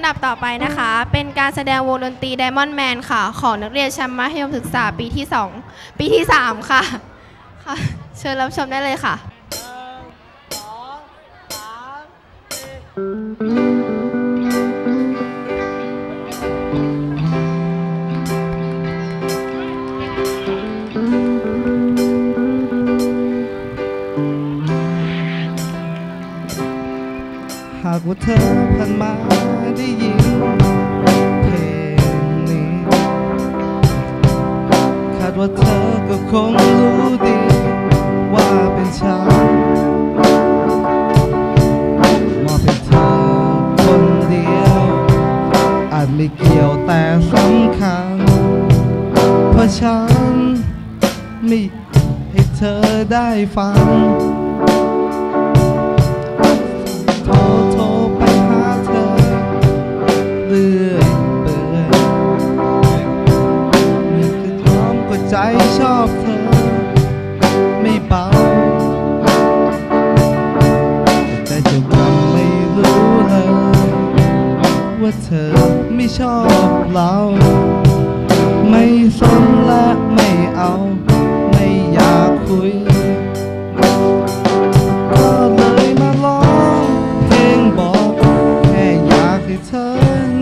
ำดับต่อไปนะคะ เป็นการแสดงวงดนตรี Diamond Man ค่ะ ของนักเรียนชั้นมัธยมศึกษาปีที่ 2 ปีที่ 3 ค่ะค่ะ เชิญรับชมได้เลยค่ะ หากว่าเธอ ฉัน ไม่ให้เธอได้ฟัง โทรโทรไปหาเธอ เรื่อยเปื่อยนี่คือพร้อมก็ใจชอบเธอ ไม่เบาแต่เจ้ากรรมไม่รู้เลย ว่าเธอไม่ชอบเรา ไม่สนและไม่เอา ไม่อยากคุย ก็เลยมาร้องเพลงบอก แค่อยากให้เธอ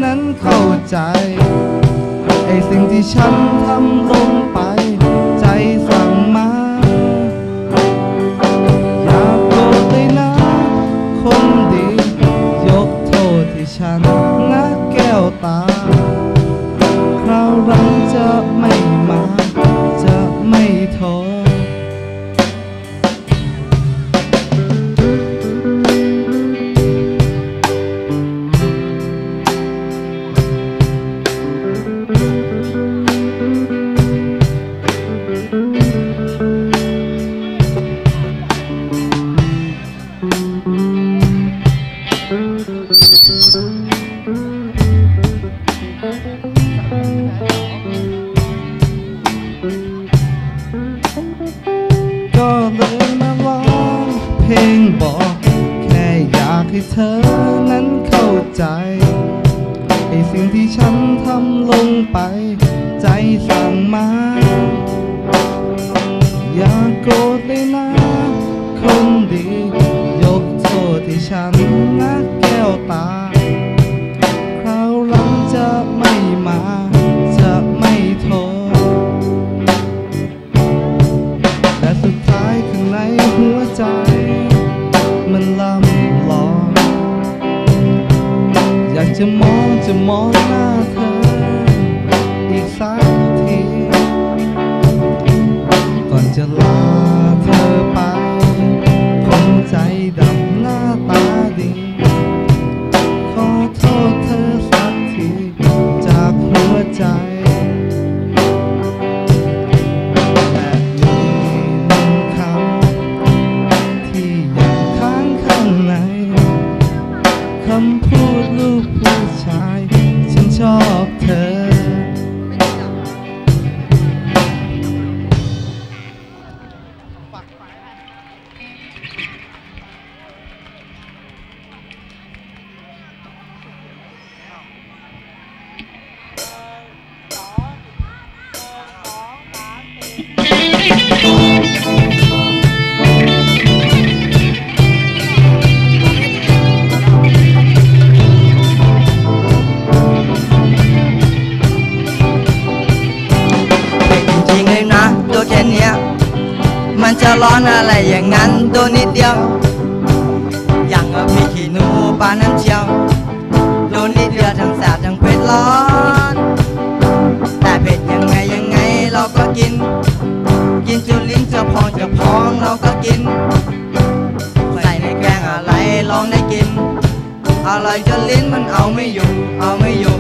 นั้นเข้าใจ ไอ้สิ่งที่ฉันทำลงไป ใจสั่งมา อย่าโกรธเลยนะ คนดี ยกโทษให้ฉันนะแก้วตาคราวหลัง จะไม่มาจะไม่โทษก็ ไม่มา อนอะไรอย่างนั้นตัวนิดเดียว อย่างกับพี่ขี้หนูปานนั้นเชียวโดนนิดเดียวทั้งแสบทั้งเผ็ดร้อน แต่เผ็ดยังไงยังไงเราก็กิน กินจนลิ้นจะพองจะพองเราก็กิน ใส่ในแกงอะไรลองได้กินอร่อยจนลิ้นมันเอาไม่อยู่ เอาไม่อยู่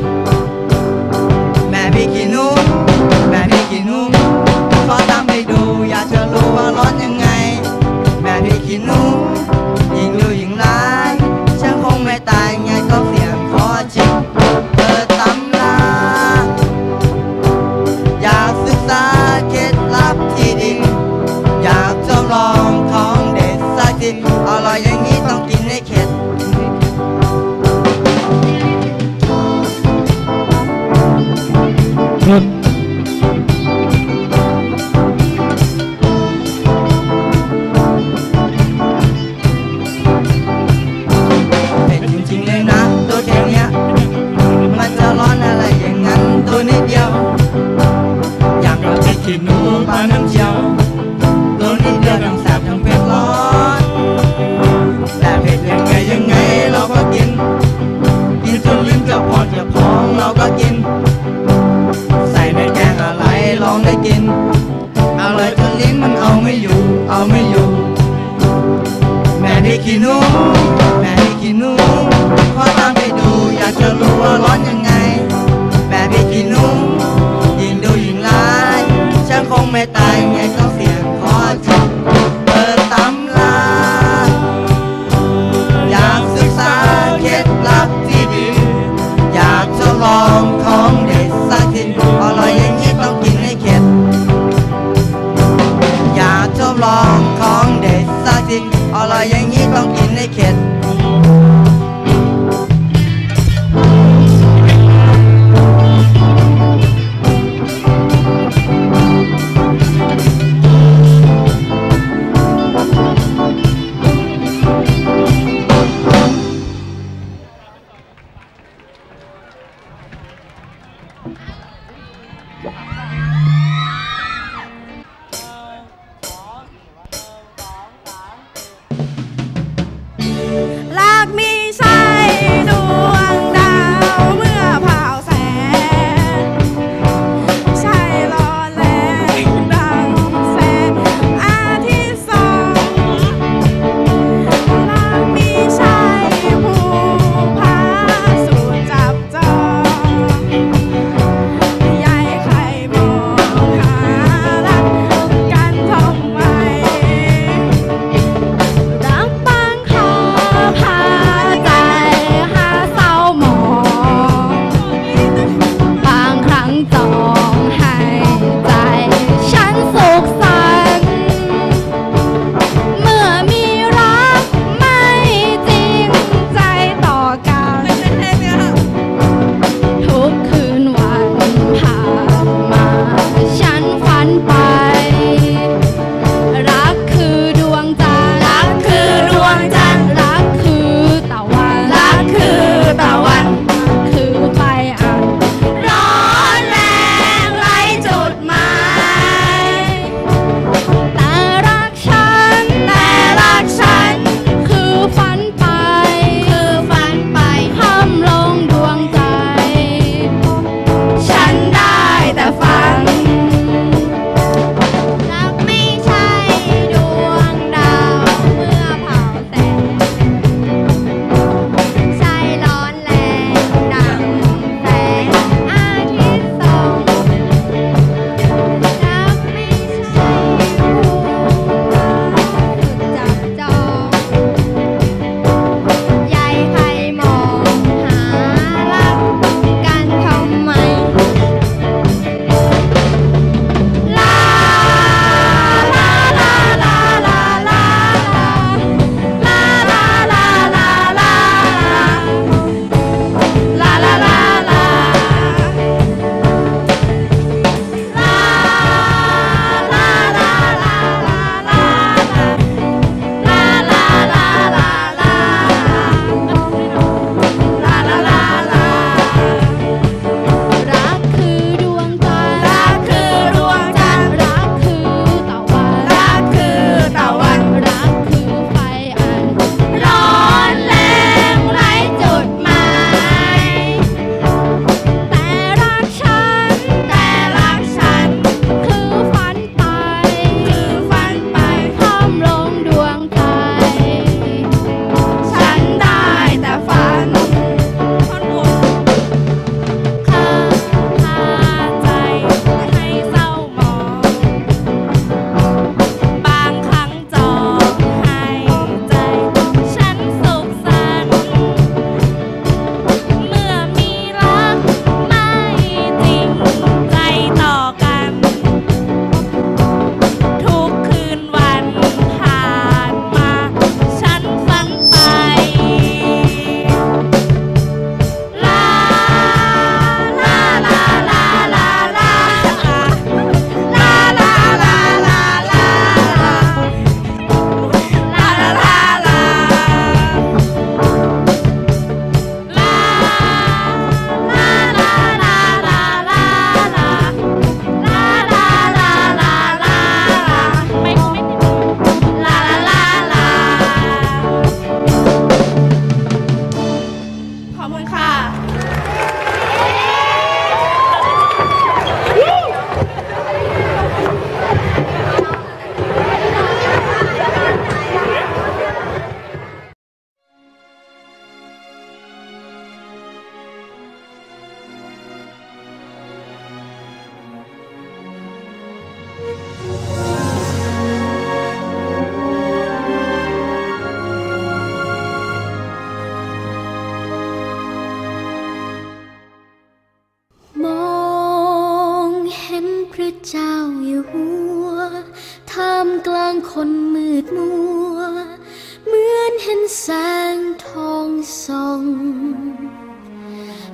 ห็นแสงทองส่อง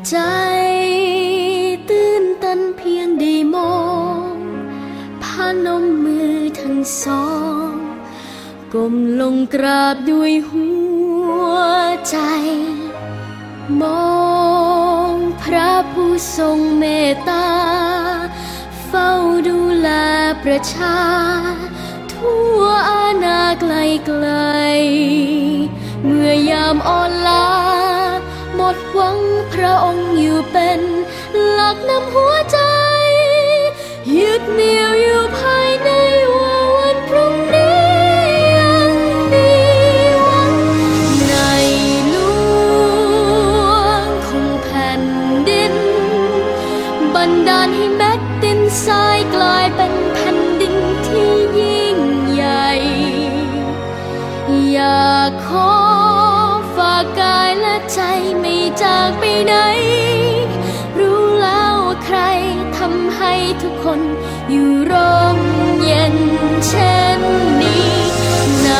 ใจตื่นตันเพียงได้มองพานมมือทั้งสองก้มลงกราบด้วยหัวใจ มองพระผู้ทรงเมตตา เฝ้าดูแลประชา ทั่วอาณาไกลไกล เมื่อยามอ่อนลา หมดหวังพระองค์อยู่เป็นหลักนำหัวใจ ยึดเหนี่ยวอยู่ภายในว่าวันพรุ่งนี้ยังมีหวังในหลวงของแผ่นดิน บันดาลให้แม็กดินทรายกลายเป็นแผ่นดินที่ยิ่งใหญ่ อยากขอ จากไปไหน รู้แล้วว่าใครทำให้ทุกคนอยู่ร่มเย็นเช่นนี้ใน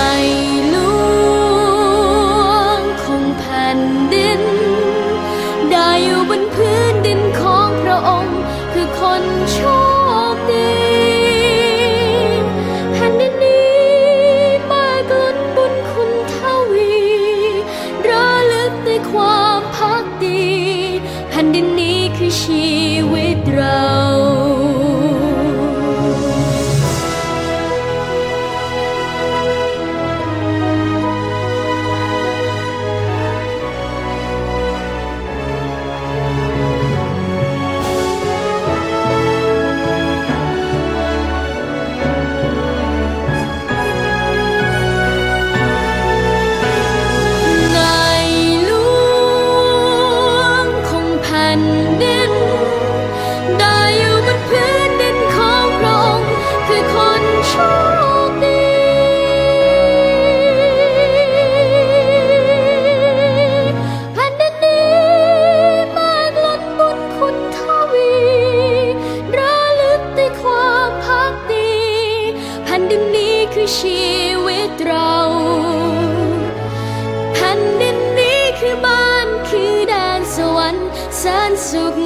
ชีวิตเราแผ่นดินนี้คือบ้านคือแดนสวรรค์แสนสุข